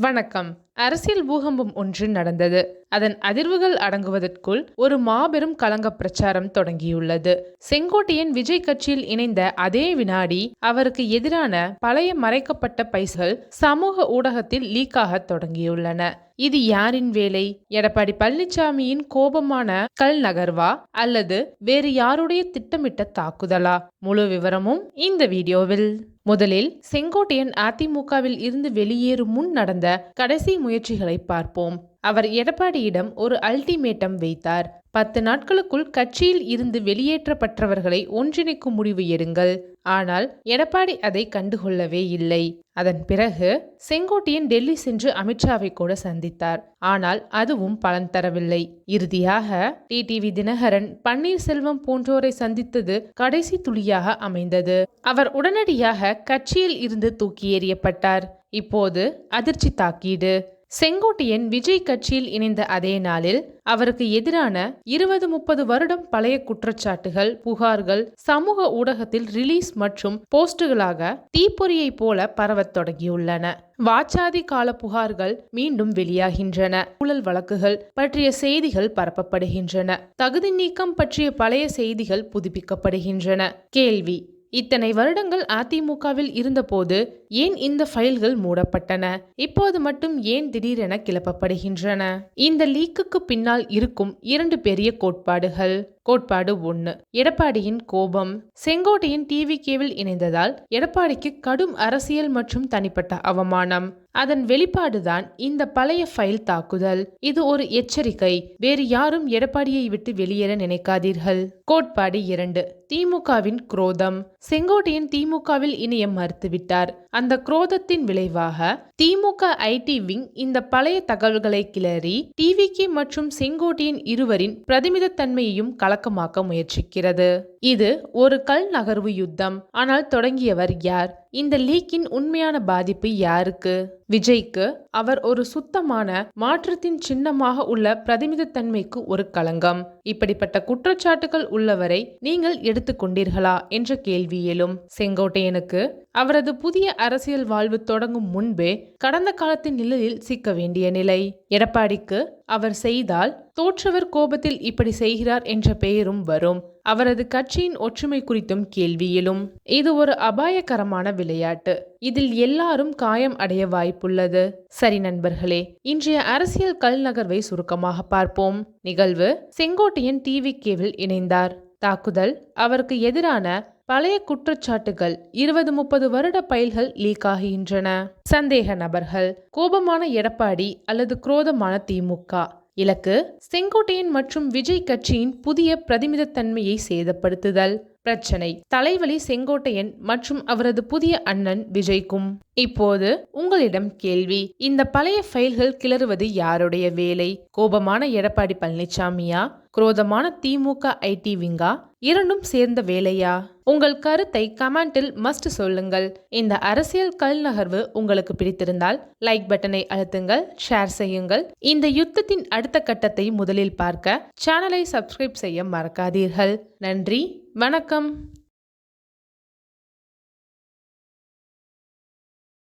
வணக்கம். அரசியல் பூகம்பம் ஒன்று நடந்தது. அதன் அதிர்வுகள் அடங்குவதற்குள் ஒரு மாபெரும் கலங்க பிரச்சாரம் தொடங்கியுள்ளது. செங்கோட்டையன் விஜய் கட்சியில் இணைந்த அதே வினாடி அவருக்கு எதிரான பழைய மறைக்கப்பட்ட பைசல் சமூக ஊடகத்தில் லீக்காக தொடங்கியுள்ளன. இது யாரின் வேலை? எடப்பாடி பழனிசாமியின் கோபமான கல் நகர்வா? அல்லது வேறு யாருடைய திட்டமிட்ட தாக்குதலா? முழு விவரமும் இந்த வீடியோவில். முதலில் செங்கோட்டையன் அதிமுகவில் இருந்து வெளியேறும் முன் நடந்த கடைசி முயற்சிகளை பார்ப்போம். அவர் எடப்பாடியிடம் ஒரு அல்டிமேட்டம் வைத்தார். பத்து நாட்களுக்குள் கட்சியில் இருந்து வெளியேற்றப்பட்டவர்களை ஒன்றிணைக்கும் முடிவு எடுங்கள். ஆனால் எடப்பாடி அதை கண்டுகொள்ளவே இல்லை. அதன் பிறகு செங்கோட்டையன் டெல்லி சென்று அமித்ஷாவை கூட சந்தித்தார். ஆனால் அதுவும் பலன் தரவில்லை. இறுதியாக டிடிவி தினகரன் பன்னீர்செல்வம் போன்றோரை சந்தித்தது கடைசி துளியாக அமைந்தது. அவர் உடனடியாக கட்சியில் இருந்து தூக்கி எறியப்பட்டார். இப்போது அதிர்ச்சி தாக்கீடு. செங்கோட்டையன் விஜய் கட்சியில் இணைந்த அதே நாளில் அவருக்கு எதிரான இருபது முப்பது வருடம் பழைய குற்றச்சாட்டுகள் புகார்கள் சமூக ஊடகத்தில் ரிலீஸ் மற்றும் போஸ்டுகளாக தீப்பொறியைப் போல பரவத் தொடங்கியுள்ளன. வாச்சாதி கால புகார்கள் மீண்டும் வெளியாகின்றன. ஊழல் வழக்குகள் பற்றிய செய்திகள் பரப்பப்படுகின்றன. தகுதி நீக்கம் பற்றிய பழைய செய்திகள் புதுப்பிக்கப்படுகின்றன. கேள்வி இத்தனை வருடங்கள் அதிமுகவில் இருந்தபோது ஏன் இந்த ஃபைல்கள் மூடப்பட்டன? இப்போது மட்டும் ஏன் திடீரென கிளப்பப்படுகின்றன? இந்த லீக்குக்கு பின்னால் இருக்கும் இரண்டு பெரிய கோட்பாடுகள். கோட்பாடு ஒன்று எடப்பாடியின் கோபம். செங்கோட்டையின் டிவி கேவில் இணைந்ததால் எடப்பாடிக்கு கடும் அரசியல் மற்றும் தனிப்பட்ட அவமானம். அதன் வெளிப்பாடுதான் இந்த பழைய ஃபைல் தாக்குதல். இது ஒரு எச்சரிக்கை. வேறு யாரும் எடப்பாடியை விட்டு வெளியேற நினைக்காதீர்கள். கோட்பாடு இரண்டு. திமுகவின் குரோதம். செங்கோட்டையன் திமுகவில் இணைய மறுத்துவிட்டார். அந்த குரோதத்தின் விளைவாக திமுக ஐடி விங் இந்த பழைய தகவல்களை கிளறி டிவிகே மற்றும் செங்கோட்டையன் இருவரின் பிரதிமிதத்தன்மையையும் கலக்கமாக்க முயற்சிக்கிறது. இது ஒரு கல் நகர்வு யுத்தம். ஆனால் தொடங்கியவர் யார்? இந்த லீக்கின் உண்மையான பாதிப்பு யாருக்கு? விஜய்க்கு அவர் ஒரு சுத்தமான மாற்றத்தின் சின்னமாக உள்ள பிரதிநிதித்தன்மைக்கு ஒரு களங்கம். இப்படிப்பட்ட குற்றச்சாட்டுகள் உள்ளவரை நீங்கள் எடுத்துக்கொண்டீர்களா? என்ற கேள்வி எழும். செங்கோட்டையனுக்கு அவரது புதிய அரசியல் வாழ்வு தொடங்கும் முன்பே கடந்த காலத்தின் நிழலில் சிக்க வேண்டிய நிலை. எடப்பாடிக்கு அவர் செய்தால் தோற்றவர் கோபத்தில் இப்படி செய்கிறார் என்ற பெயரும் வரும். அவரது கட்சியின் ஒற்றுமை குறித்தும் கேள்வியிலும் இது ஒரு அபாயகரமான விளையாட்டு. இதில் எல்லாரும் காயம் அடைய வாய்ப்புள்ளது. சரி நண்பர்களே இன்றைய அரசியல் கல் நகர்வை சுருக்கமாக பார்ப்போம். நிகழ்வு செங்கோட்டையன் டிவி கேவில் இணைந்தார். தாக்குதல் அவருக்கு எதிரான பழைய குற்றச்சாட்டுகள் இருபது முப்பது வருட பயில்கள் லீக் ஆகின்றன. சந்தேக நபர்கள் கோபமான எடப்பாடி அல்லது குரோதமான திமுக. இலக்கு செங்கோட்டையன் மற்றும் விஜய் கட்சியின் புதிய பிரதிநிதித்தன்மையை சேதப்படுத்துதல். பிரச்சனை தலைவலி செங்கோட்டையன் மற்றும் அவரது புதிய அண்ணன் விஜய்க்கும். இப்போது உங்களிடம் கேள்வி இந்த பழைய ஃபைல்கள் கிளறுவது யாருடைய வேலை? கோபமான எடப்பாடி பழனிசாமியா குரோதமான திமுக ஐடி விங்கா? இரண்டும் சேர்ந்த வேலையா? உங்கள் கருத்தை கமெண்டில் மஸ்ட் சொல்லுங்கள். இந்த அரசியல் கல் நகர்வு உங்களுக்கு பிடித்திருந்தால் லைக் பட்டனை அழுத்துங்கள் ஷேர் செய்யுங்கள். இந்த யுத்தத்தின் அடுத்த கட்டத்தை முதலில் பார்க்க சேனலை சப்ஸ்கிரைப் செய்ய மறக்காதீர்கள். நன்றி வணக்கம்.